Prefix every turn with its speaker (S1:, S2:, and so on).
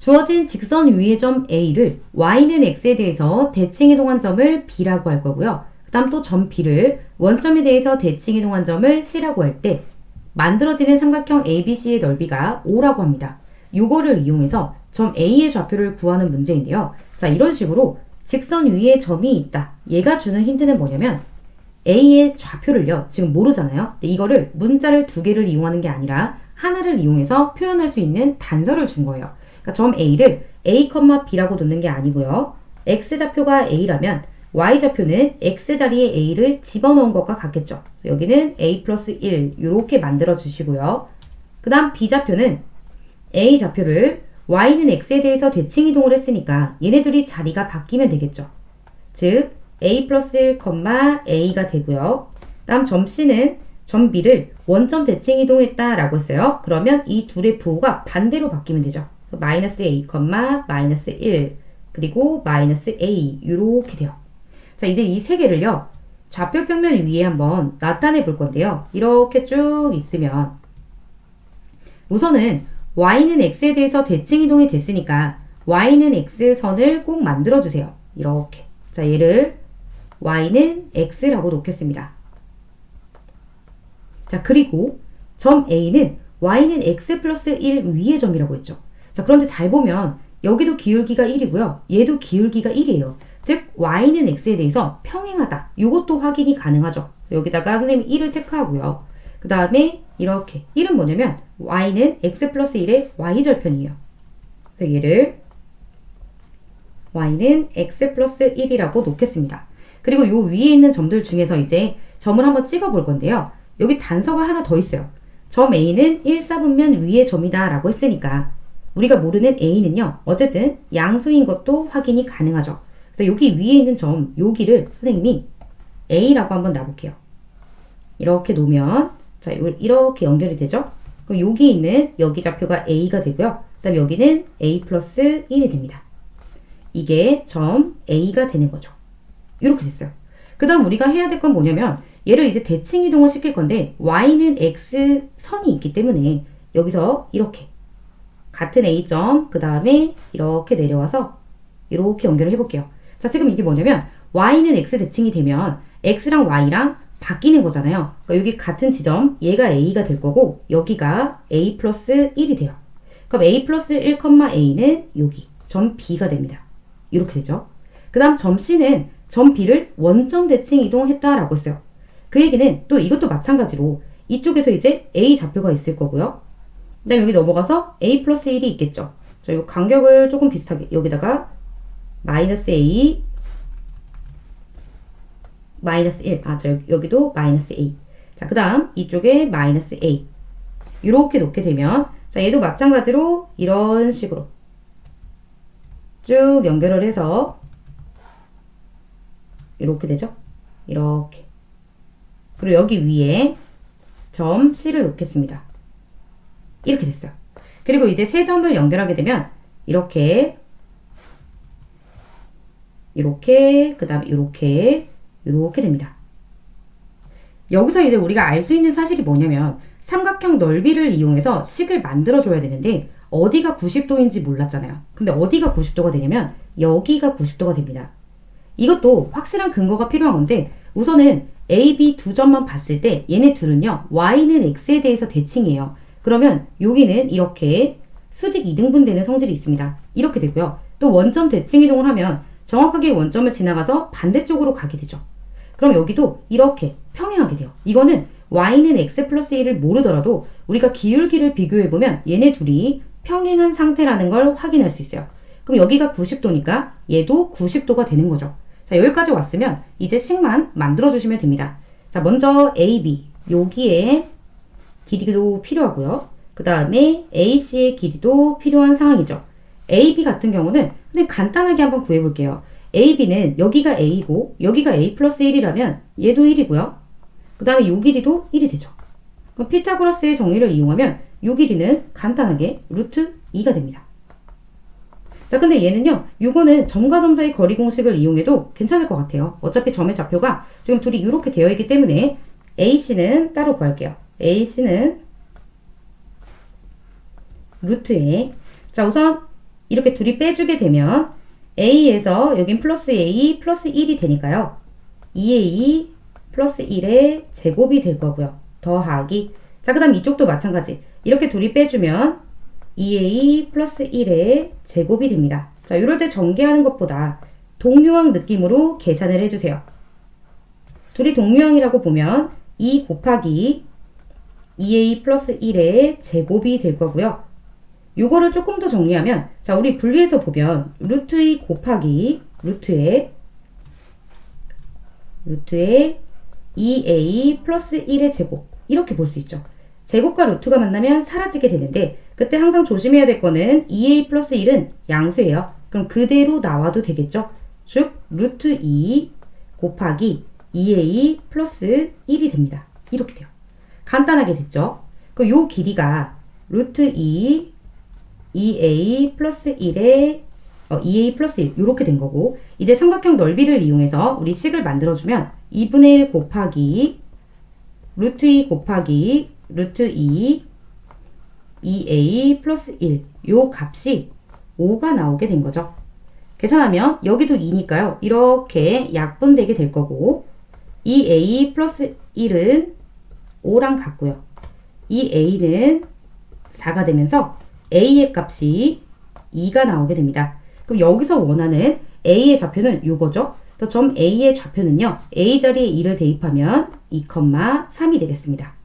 S1: 주어진 직선 위의 점 A를 Y는 X에 대해서 대칭 이동한 점을 B라고 할 거고요. 그 다음 또 점 B를 원점에 대해서 대칭 이동한 점을 C라고 할 때 만들어지는 삼각형 ABC의 넓이가 5라고 합니다. 요거를 이용해서 점 A의 좌표를 구하는 문제인데요. 자, 이런 식으로 직선 위에 점이 있다. 얘가 주는 힌트는 뭐냐면 A의 좌표를요, 지금 모르잖아요. 이거를 문자를 두 개를 이용하는 게 아니라 하나를 이용해서 표현할 수 있는 단서를 준 거예요. 그러니까 점 A를 A, B라고 놓는 게 아니고요. X좌표가 A라면 Y좌표는 X자리에 A를 집어넣은 것과 같겠죠. 여기는 A 플러스 1 이렇게 만들어 주시고요. 그 다음 B좌표는 A좌표를 Y는 X에 대해서 대칭 이동을 했으니까 얘네들이 자리가 바뀌면 되겠죠. 즉 A 플러스 1, A가 되고요. 다음 점 C는 점 B를 원점 대칭 이동했다라고 했어요. 그러면 이 둘의 부호가 반대로 바뀌면 되죠. 마이너스 A, 마이너스 1 그리고 마이너스 A 이렇게 돼요. 자 이제 이 세 개를요. 좌표 평면 위에 한번 나타내 볼 건데요. 이렇게 쭉 있으면 우선은 y는 x에 대해서 대칭 이동이 됐으니까 y는 x선을 꼭 만들어 주세요. 이렇게. 자, 얘를 y는 x라고 놓겠습니다. 자, 그리고 점 a는 y는 x 플러스 1 위의 점이라고 했죠. 자, 그런데 잘 보면 여기도 기울기가 1이고요. 얘도 기울기가 1이에요. 즉 y는 x에 대해서 평행하다. 이것도 확인이 가능하죠. 여기다가 선생님이 1을 체크하고요. 그 다음에 이렇게 1은 뭐냐면 y는 x 플러스 1의 y절편이에요. 그래서 얘를 y는 x 플러스 1이라고 놓겠습니다. 그리고 요 위에 있는 점들 중에서 이제 점을 한번 찍어 볼 건데요. 여기 단서가 하나 더 있어요. 점 A는 1, 4분면 위의 점이다 라고 했으니까 우리가 모르는 A는요. 어쨌든 양수인 것도 확인이 가능하죠. 그래서 여기 위에 있는 점, 여기를 선생님이 A라고 한번 놔볼게요. 이렇게 놓으면 자 이렇게 연결이 되죠. 그럼 여기 있는 여기 좌표가 A가 되고요. 그 다음에 여기는 A 플러스 1이 됩니다. 이게 점 A가 되는 거죠. 이렇게 됐어요. 그 다음 우리가 해야 될 건 뭐냐면 얘를 이제 대칭 이동을 시킬 건데 y는 x선이 있기 때문에 여기서 이렇게 같은 A점 그 다음에 이렇게 내려와서 이렇게 연결을 해볼게요. 자 지금 이게 뭐냐면 y는 x 대칭이 되면 x랑 y랑 바뀌는 거잖아요. 그러니까 여기 같은 지점 얘가 a가 될 거고 여기가 a 플러스 1이 돼요. 그럼 a 플러스 1, a는 여기 점 b가 됩니다. 이렇게 되죠. 그 다음 점 c는 점 b를 원점 대칭 이동했다라고 했어요. 그 얘기는 또 이것도 마찬가지로 이쪽에서 이제 a 좌표가 있을 거고요. 그 다음 여기 넘어가서 a 플러스 1이 있겠죠. 자, 이 간격을 조금 비슷하게 여기다가 마이너스 a 마이너스 1. 아, 저 여기도 마이너스 a. 자, 그 다음 이쪽에 마이너스 a. 이렇게 놓게 되면 자, 얘도 마찬가지로 이런 식으로 쭉 연결을 해서 이렇게 되죠? 이렇게. 그리고 여기 위에 점 C를 놓겠습니다. 이렇게 됐어요. 그리고 이제 세 점을 연결하게 되면 이렇게 이렇게 그 다음에 이렇게 이렇게 됩니다. 여기서 이제 우리가 알 수 있는 사실이 뭐냐면 삼각형 넓이를 이용해서 식을 만들어 줘야 되는데 어디가 90도인지 몰랐잖아요. 근데 어디가 90도가 되냐면 여기가 90도가 됩니다. 이것도 확실한 근거가 필요한 건데 우선은 A, B 두 점만 봤을 때 얘네 둘은요. Y는 X에 대해서 대칭이에요. 그러면 여기는 이렇게 수직 이등분 되는 성질이 있습니다. 이렇게 되고요. 또 원점 대칭 이동을 하면 정확하게 원점을 지나가서 반대쪽으로 가게 되죠. 그럼 여기도 이렇게 평행하게 돼요. 이거는 y는 x 플러스 1을 모르더라도 우리가 기울기를 비교해보면 얘네 둘이 평행한 상태라는 걸 확인할 수 있어요. 그럼 여기가 90도니까 얘도 90도가 되는 거죠. 자, 여기까지 왔으면 이제 식만 만들어주시면 됩니다. 자, 먼저 AB, 여기에 길이도 필요하고요. 그 다음에 AC의 길이도 필요한 상황이죠. AB 같은 경우는 그냥 간단하게 한번 구해볼게요. AB는 여기가 A고 여기가 A 플러스 1이라면 얘도 1이고요. 그 다음에 요 길이도 1이 되죠. 그럼 피타고라스의 정리를 이용하면 요 길이는 간단하게 루트 2가 됩니다. 자, 근데 얘는요, 요거는 점과 점 사이 거리 공식을 이용해도 괜찮을 것 같아요. 어차피 점의 좌표가 지금 둘이 이렇게 되어 있기 때문에 AC는 따로 구할게요. AC는 루트에 자, 우선 이렇게 둘이 빼주게 되면 a에서 여긴 플러스 a 플러스 1이 되니까요. 2a 플러스 1의 제곱이 될 거고요. 더하기. 자, 그 다음 이쪽도 마찬가지. 이렇게 둘이 빼주면 2a 플러스 1의 제곱이 됩니다. 자, 이럴 때 전개하는 것보다 동류항 느낌으로 계산을 해주세요. 둘이 동류항이라고 보면 2 곱하기 2a 플러스 1의 제곱이 될 거고요. 요거를 조금 더 정리하면 자 우리 분리해서 보면 루트 2 곱하기 루트에 루트에 2a 플러스 1의 제곱 이렇게 볼 수 있죠. 제곱과 루트가 만나면 사라지게 되는데 그때 항상 조심해야 될 거는 2a 플러스 1은 양수예요. 그럼 그대로 나와도 되겠죠. 즉 루트 2 곱하기 2a 플러스 1이 됩니다. 이렇게 돼요. 간단하게 됐죠. 그럼 요 길이가 루트 2 2a 플러스 1에 어, 2a 플러스 1 이렇게 된 거고 이제 삼각형 넓이를 이용해서 우리 식을 만들어주면 2분의 1 곱하기 루트 2 곱하기 루트 2 2a 플러스 1 요 값이 5가 나오게 된 거죠. 계산하면 여기도 2니까요. 이렇게 약분되게 될 거고 2a 플러스 1은 5랑 같고요. 이 a는 4가 되면서 a의 값이 2가 나오게 됩니다. 그럼 여기서 원하는 a의 좌표는 요거죠. 또점 a의 좌표는요. a 자리에 2를 대입하면 2,3이 되겠습니다.